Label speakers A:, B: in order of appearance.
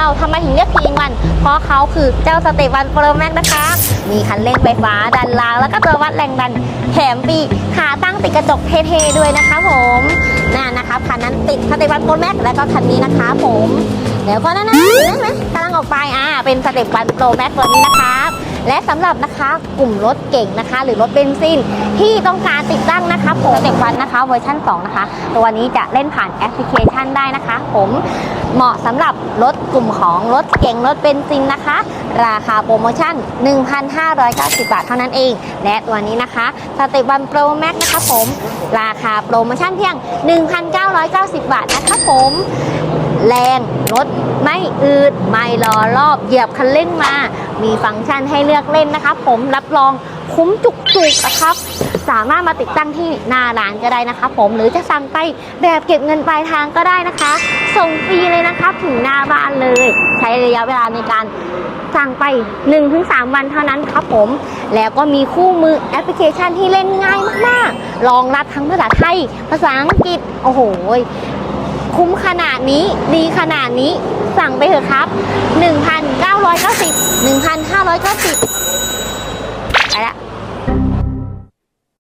A: เราทำไมถึงเรียกพีอิงวัน เพราะเขาคือเจ้าสเตปวันโปรแม็กนะคะ มีคันเร่งไฟฟ้าดันรางแล้วก็ตัววัดแรงดันแถมปีขาตั้งติดกระจกเท่ๆด้วยนะคะผมนั่นนะคะคันนั้นติดสเตปวันโปรแม็กแล้วก็คันนี้นะคะผมแล้วก็นั่นนะเห็นไหมกำลังออกไปอ่าเป็นสเต็ปวันโปรแม็กตัวนี้นะคะและสำหรับนะคะกลุ่มรถเก่งนะคะ หรือรถเบนซินที่ต้องการติดตั้งนะคะผมสเต็ปวันนะคะเวอร์ชัน2นะคะ ตัวนี้จะเล่นผ่านแอปพลิเคชันได้นะคะ ผม เหมาะสำหรับรถกลุ่มของรถเก่งรถเบนซินนะคะ ราคาโปรโมชั่น 1,590 บาทเท่านั้นเอง และตัวนี้นะคะสเตปวันโปรแม็กนะคะผม ราคาโปรโมชั่นเพียง 1,990 บาทนะคะผมแรงรถไม่อืด ไม่รอรอบเหยียบคันเร่งมา มีฟังก์ชันให้เลือกเล่นนะคะ ผมรับรอง คุ้มจุกๆนะครับ สามารถมาติดตั้งที่หน้าร้านก็ได้นะคะ ผมหรือจะสั่งไปแบบเก็บเงินปลายทางก็ได้นะคะ ส่งฟรีเลยนะคะถึงหน้าบ้านเลย ใช้ระยะเวลาในการสั่งไป 1-3 วันเท่านั้นครับผม แล้วก็มีคู่มือแอปพลิเคชันที่เล่นง่ายมากๆ รองรับทั้งภาษาไทย ภาษาอังกฤษ โอ้โห คุ้มขนาดนี้ ดีขนาดนี้ สั่งไปเถอะครับ 1,990 1,590